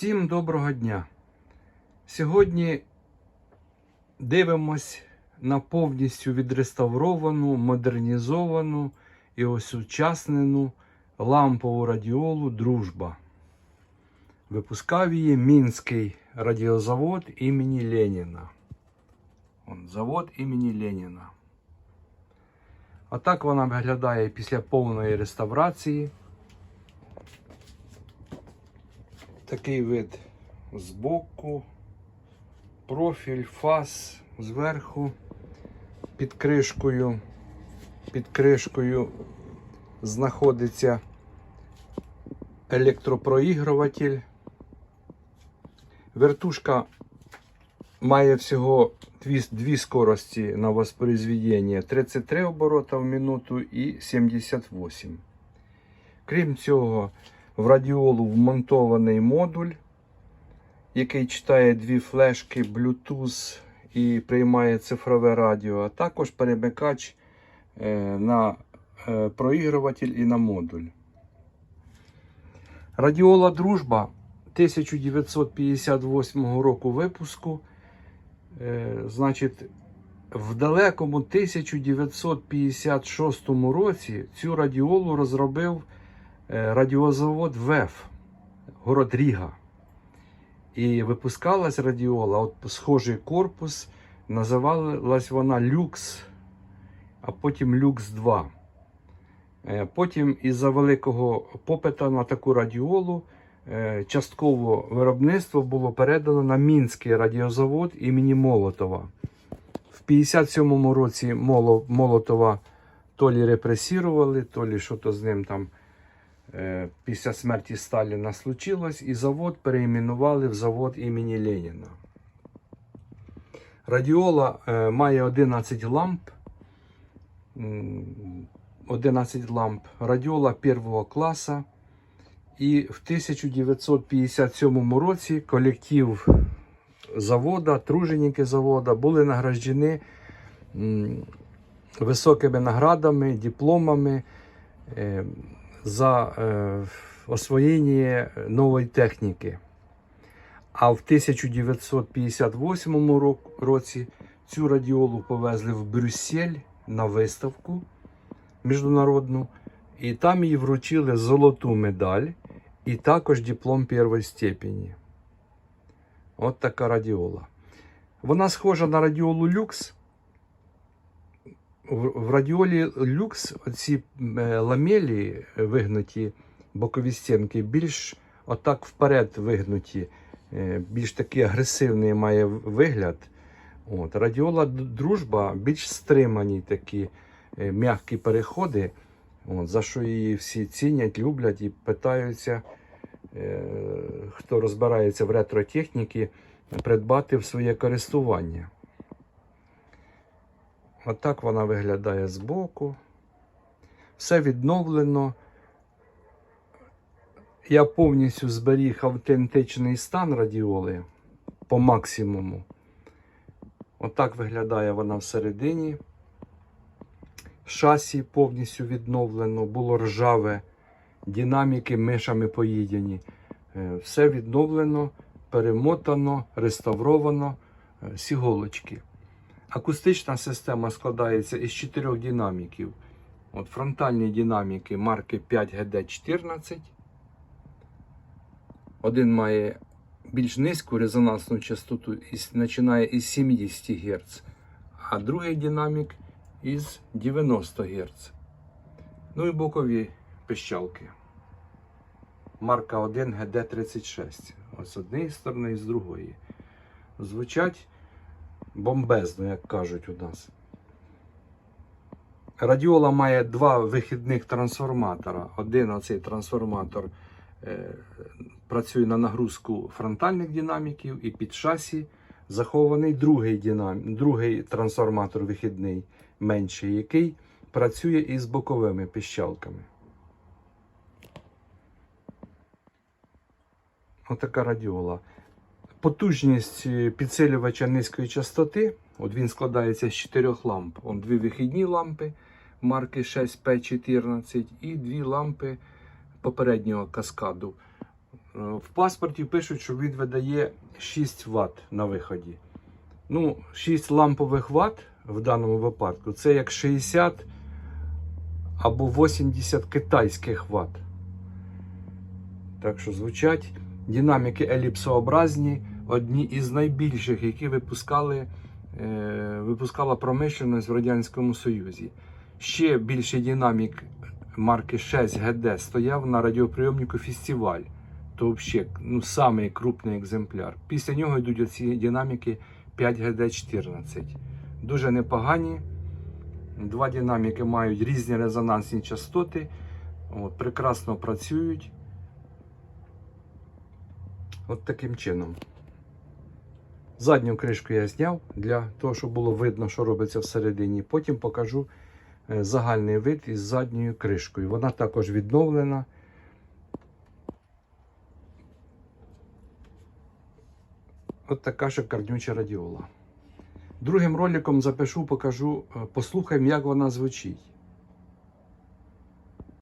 Всім доброго дня! Сьогодні дивимось на повністю відреставровану, модернізовану і осучаснену лампову радіолу Дружба. Випускав її Мінський радіозавод імені Леніна. Он, завод імені Леніна. А так вона виглядає після повної реставрації. Такий вид збоку, профіль, фас зверху, під кришкою. Під кришкою знаходиться електропроігруватель. Вертушка має всього дві, дві скорості на воспроизведення 33 оборота в минуту і 78. Крім цього, в радіолу вмонтований модуль, який читає дві флешки Bluetooth і приймає цифрове радіо, а також перемикач е, на е, проігруватель і на модуль. Радіола Дружба 1958 року випуску. Е, Значить, в далекому 1956 році цю радіолу розробив радіозавод ВЕФ, город Ріга. І випускалась радіола, от схожий корпус, називалась вона Люкс, а потім Люкс 2. Е, Потім із-за великого попита на таку радіолу е, частково виробництво було передано на Мінський радіозавод імені Молотова. В 57-му році Молотова то лі репресірували, то лі що то з ним там е, після смерті Сталіна случилось, і завод переіменували в завод імені Леніна. Радіола е, має 11 ламп. 11 ламп. Радіола першого класу. І в 1957 році колектив завода, труженики завода були награждені високими наградами, дипломами е, за е, освоєння нової техніки. А в 1958 ро- році цю радіолу повезли в Брюссель на виставку міжнародну, і там їй вручили золоту медаль і також диплом першої степені. От така радіола. Вона схожа на радіолу люкс. В радіолі люкс оці е, ламелі е, вигнуті бокові стінки більш отак вперед вигнуті, е, більш такий агресивний має вигляд. От. Радіола дружба більш стримані такі м'які переходи, от, за що її всі цінять, люблять і питаються, хто розбирається в ретротехніці, придбати в своє користування. Отак вона виглядає збоку. Все відновлено. Я повністю зберіг автентичний стан радіоли по максимуму. Отак виглядає вона всередині. Шасі повністю відновлено, було ржаве, динаміки мишами поїдені. Е, Все відновлено, перемотано, реставровано, е, з іголочки. Акустична система складається із чотирьох динаміків. От фронтальні динаміки марки 5GD14. Один має більш низьку резонансну частоту, із- починає із 70 Гц, а другий динамік із 90 Гц. Ну і бокові пищалки. Марка 1 GD36. Ось з однієї сторони і з другої. Звучать бомбезно, як кажуть у нас. Радіола має два вихідних трансформатора. Один оцей трансформатор е, працює на нагрузку фронтальних динаміків і під шасі захований другий, динам... другий трансформатор вихідний, менший, який працює із боковими піщалками. Отака радіола. Потужність е, підсилювача низької частоти. От він складається з чотирьох ламп. Он дві вихідні лампи марки 6P14 і дві лампи попереднього каскаду. Е, в паспорті пишуть, що він видає 6 Вт на виході. Ну, 6 лампових Вт в даному випадку це як 60 або 80 китайських Вт. Так що звучать динаміки еліпсообразні, одні із найбільших, які випускали, е, випускала промишленість в Радянському Союзі. Ще більший динамік марки 6 ГД стояв на радіоприйомнику фестиваль. То взагалі ну, самий крупний екземпляр. Після нього йдуть оці динаміки 5 ГД 14. Дуже непогані. Два динаміки мають різні резонансні частоти. От, прекрасно працюють. От таким чином. Задню кришку я зняв для того, щоб було видно, що робиться всередині. Потім покажу е, загальний вид із задньою кришкою. Вона також відновлена. От така шикарнюча радіола. Другим роликом запишу, покажу, е, послухаємо, як вона звучить.